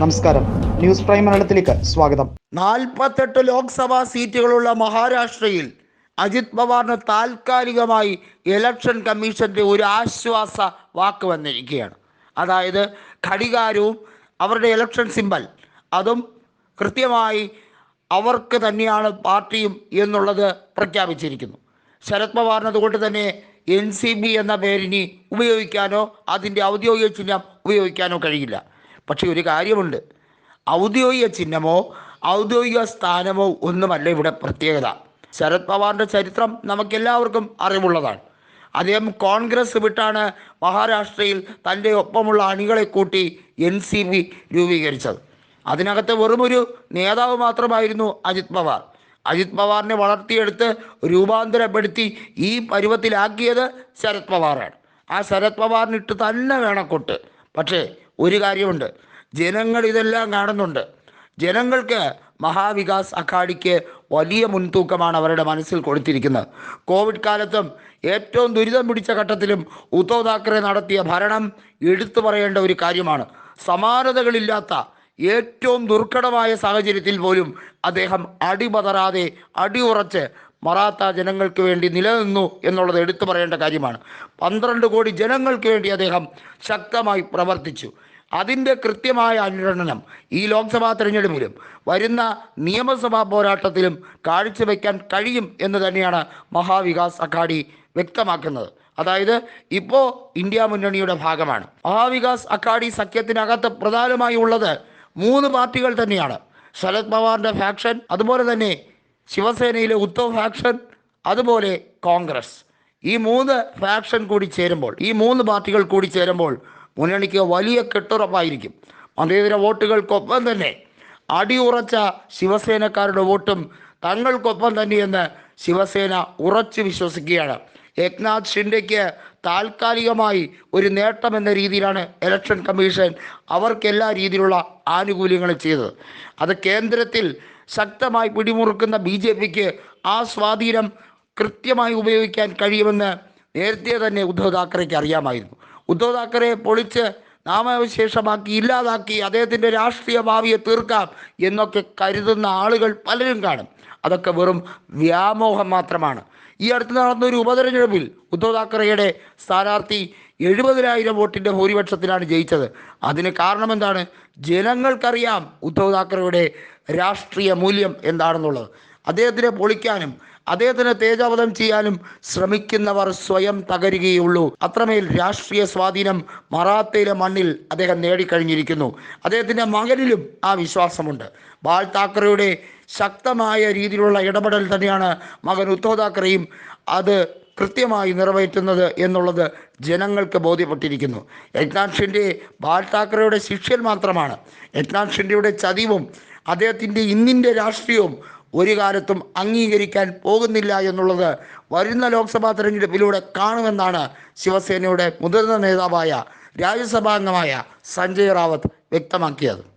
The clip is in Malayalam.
നമസ്കാരം. ന്യൂസ് പ്രൈം മലയാളത്തിലേക്ക് സ്വാഗതം. നാൽപ്പത്തെട്ട് ലോക്സഭാ സീറ്റുകളുള്ള മഹാരാഷ്ട്രയിൽ അജിത് പവാറിന് താൽക്കാലികമായി ഇലക്ഷൻ കമ്മീഷന്റെ ഒരു ആശ്വാസ വാക്ക് വന്നിരിക്കുകയാണ്. അതായത് ഘടികാരവും അവരുടെ ഇലക്ഷൻ സിമ്പൽ. അതും കൃത്യമായി അവർക്ക് തന്നെയാണ് പാർട്ടിയും എന്നുള്ളത് പ്രഖ്യാപിച്ചിരിക്കുന്നു. ശരത് പവാറിന് അതുകൊണ്ട് തന്നെ എൻ സി ബി എന്ന പേരിനി ഉപയോഗിക്കാനോ അതിന്റെ ഔദ്യോഗിക ചിഹ്നം ഉപയോഗിക്കാനോ കഴിയില്ല. പക്ഷേ ഒരു കാര്യമുണ്ട്. ഔദ്യോഗിക ചിഹ്നമോ ഔദ്യോഗിക സ്ഥാനമോ ഒന്നുമല്ല ഇവിടെ പ്രത്യേകത. ശരത് പവാറിന്റെ ചരിത്രം നമുക്കെല്ലാവർക്കും അറിവുള്ളതാണ്. അദ്ദേഹം കോൺഗ്രസ് വിട്ടാണ് മഹാരാഷ്ട്രയിൽ തന്റെ ഒപ്പമുള്ള അണികളെ കൂട്ടി എൻ സി പി രൂപീകരിച്ചത്. അതിനകത്ത് വെറുമൊരു നേതാവ് മാത്രമായിരുന്നു അജിത് പവാർ. അജിത് പവാറിനെ വളർത്തിയെടുത്ത് രൂപാന്തരപ്പെടുത്തി ഈ പരുവത്തിലാക്കിയത് ശരത് പവാറാണ്. ആ ശരത് പവാറിനിട്ട് തന്നെ വേണം കൊട്ട്. പക്ഷേ ഒരു കാര്യമുണ്ട്. ജനങ്ങൾ ഇതെല്ലാം കാണുന്നുണ്ട്. ജനങ്ങൾക്ക് മഹാവികാസ് അഘാഡിക്ക് വലിയ മുൻതൂക്കമാണ് അവരുടെ മനസ്സിൽ കൊടുത്തിരിക്കുന്നത്. കോവിഡ് കാലത്തും ഏറ്റവും ദുരിതം പിടിച്ച ഘട്ടത്തിലും ഉദ്ധവ് താക്കറെ നടത്തിയ ഭരണം എടുത്തു പറയേണ്ട ഒരു കാര്യമാണ്. സമാനതകളില്ലാത്ത ഏറ്റവും ദുർഘടമായ സാഹചര്യത്തിൽ പോലും അദ്ദേഹം അടിപതറാതെ അടിയുറച്ച് മറാത്ത ജനങ്ങൾക്ക് വേണ്ടി നിലനിന്നു എന്നുള്ളത് എടുത്തു പറയേണ്ട കാര്യമാണ്. പന്ത്രണ്ട് കോടി ജനങ്ങൾക്ക് വേണ്ടി അദ്ദേഹം ശക്തമായി പ്രവർത്തിച്ചു. അതിന്റെ കൃത്യമായ അനുരണനം ഈ ലോക്സഭാ തെരഞ്ഞെടുപ്പിലും വരുന്ന നിയമസഭാ പോരാട്ടത്തിലും കാഴ്ചവെക്കാൻ കഴിയും എന്ന് തന്നെയാണ് മഹാവികാസ് അഘാഡി വ്യക്തമാക്കുന്നത്. അതായത് ഇപ്പോൾ ഇന്ത്യ മുന്നണിയുടെ ഭാഗമാണ്. മഹാവികാസ് അഘാഡി സഖ്യത്തിനകത്ത് പ്രധാനമായി ഉള്ളത് മൂന്ന് പാർട്ടികൾ തന്നെയാണ്. ശരത് പവാറിന്റെ ഫാക്ഷൻ അതുപോലെ തന്നെ ശിവസേനയിലെ ഉദ്ധവ് ഫാക്ഷൻ അതുപോലെ കോൺഗ്രസ്. ഈ മൂന്ന് ഫാക്ഷൻ കൂടി ചേരുമ്പോൾ ഈ മൂന്ന് പാർട്ടികൾ കൂടി ചേരുമ്പോൾ മുന്നണിക്ക് വലിയ കെട്ടുറപ്പായിരിക്കും. മതേതര വോട്ടുകൾക്കൊപ്പം തന്നെ അടിയുറച്ച ശിവസേനക്കാരുടെ വോട്ടും തങ്ങൾക്കൊപ്പം തന്നെയെന്ന് ശിവസേന ഉറച്ചു വിശ്വസിക്കുകയാണ്. ഏക്നാഥ് ഷിൻഡയ്ക്ക് താൽക്കാലികമായി ഒരു നേട്ടം എന്ന രീതിയിലാണ് ഇലക്ഷൻ കമ്മീഷൻ അവർക്ക് എല്ലാ രീതിയിലുള്ള ആനുകൂല്യങ്ങളും ചെയ്തത്. അത് കേന്ദ്രത്തിൽ ശക്തമായി പിടിമുറുക്കുന്ന ബി ജെ പിക്ക് ആ സ്വാധീനം കൃത്യമായി ഉപയോഗിക്കാൻ കഴിയുമെന്ന് നേരത്തെ തന്നെ ഉദ്ധവ് താക്കറെക്ക് അറിയാമായിരുന്നു. ഉദ്ധവ് താക്കറെ പൊളിച്ച് നാമവിശേഷമാക്കി ഇല്ലാതാക്കി അദ്ദേഹത്തിന്റെ രാഷ്ട്രീയ ഭാവിയെ തീർക്കാം എന്നൊക്കെ കരുതുന്ന ആളുകൾ പലരും കാണും. അതൊക്കെ വെറും വ്യാമോഹം മാത്രമാണ്. ഈ അടുത്ത് നടന്ന ഒരു ഉപതെരഞ്ഞെടുപ്പിൽ ഉദ്ധവ് താക്കറെയുടെ സ്ഥാനാർത്ഥി എഴുപതിനായിരം വോട്ടിന്റെ ഭൂരിപക്ഷത്തിലാണ് ജയിച്ചത്. അതിന് കാരണം എന്താണ് ജനങ്ങൾക്കറിയാം ഉദ്ധവ് താക്കറെയുടെ രാഷ്ട്രീയ മൂല്യം എന്താണെന്നുള്ളത്. അദ്ദേഹത്തിനെ പൊളിക്കാനും അദ്ദേഹത്തിന് തേജാവധം ചെയ്യാനും ശ്രമിക്കുന്നവർ സ്വയം തകരുകയുള്ളൂ. അത്രമേൽ രാഷ്ട്രീയ സ്വാധീനം മറാത്തയിലെ മണ്ണിൽ അദ്ദേഹം നേടിക്കഴിഞ്ഞിരിക്കുന്നു. അദ്ദേഹത്തിന്റെ മകനിലും ആ വിശ്വാസമുണ്ട്. ബാൽ താക്കറയുടെ ശക്തമായ രീതിയിലുള്ള ഇടപെടൽ തന്നെയാണ് മകൻ ഉദ്ധവ് താക്കറെയും അത് കൃത്യമായി നിറവേറ്റുന്നത് എന്നുള്ളത് ജനങ്ങൾക്ക് ബോധ്യപ്പെട്ടിരിക്കുന്നു. ഏക്നാഥ് ഷിൻഡെ ബാൽ താക്കറയുടെ ശിഷ്യൻ മാത്രമാണ്. ഏക്നാഥ് ഷിൻഡെയുടെ ചതിവും അദ്ദേഹത്തിന്റെ ഇന്നിന്റെ രാഷ്ട്രീയവും ഒരു കാലത്തും അംഗീകരിക്കാൻ പോകുന്നില്ല എന്നുള്ളത് വരുന്ന ലോക്സഭാ തെരഞ്ഞെടുപ്പിലൂടെ കാണുമെന്നാണ് ശിവസേനയുടെ മുതിർന്ന നേതാവായ രാജ്യസഭാംഗമായ സഞ്ജയ് റാവത്ത് വ്യക്തമാക്കിയത്.